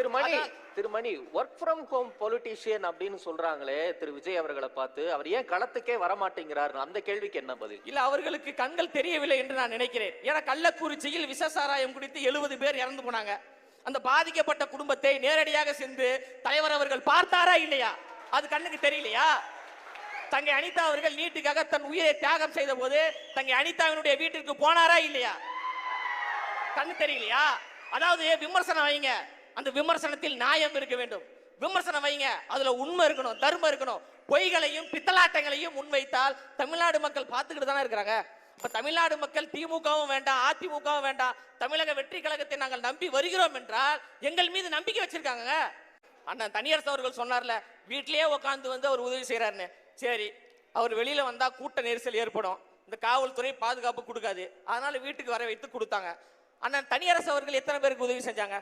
திரு மணி அதான்- Thiru Mani work from home politician அப்படின்னு சொல்றாங்களே திரு விஜய் அவர்களை பார்த்து அவர் ஏன் களத்துக்கே வரமாட்டேங்கிறாரு? அந்த கேள்விக்கு என்ன பதில்? இல்ல அவர்களுக்கு கண்கள் தெரியவில்லை என்று நான் நினைக்கிறேன். ஏன்னா கள்ளக்குறிச்சியில் விஷ சாராயம் குடித்து எழுபது பேர் இறந்து போனாங்க. அந்த பாதிக்கப்பட்ட குடும்பத்தை நேரடியாக சென்று தலைவர் அவர்கள் பார்த்தாரா இல்லையா? அது கண்ணுக்கு தெரியலையா? தங்கை அனிதா அவர்கள் நீட்டுக்காக தன் உயிரை தியாகம் செய்த போது தங்கை அனிதாவினுடைய வீட்டிற்கு போனாரா இல்லையா? கண்ணு தெரியலையா? அதாவது விமர்சனம் வைங்க. அந்த விமர்சனத்தில் நியாயம் இருக்க வேண்டும். விமர்சனம் வைங்க அதுல உண்மை இருக்கணும் தர்மம் இருக்கணும். பொய்களையும் பித்தலாட்டங்களையும் முன்வைத்தால் தமிழ்நாடு மக்கள் பார்த்துக்கிட்டு தானே இருக்கிறாங்க. இப்ப தமிழ்நாடு மக்கள் திமுகவும் வேண்டாம் அதிமுகவும் வேண்டாம். தமிழக வெற்றி கழகத்தை நாங்கள் நம்பி வருகிறோம் என்றால் எங்கள் மீது நம்பிக்கை வச்சிருக்காங்க அண்ணன் தனியரசு அவர்கள் சொன்னார்ல வீட்டிலேயே உட்காந்து வந்து அவர் உதவி செய்யறாருன்னு சரி அவர் வெளியில வந்தா கூட்ட நெரிசல் ஏற்படும். இந்த காவல்துறை பாதுகாப்பு கொடுக்காது. அதனால வீட்டுக்கு வர வைத்து கொடுத்தாங்க. அண்ணன் தனியரசு அவர்கள் எத்தனை பேருக்கு உதவி செஞ்சாங்க?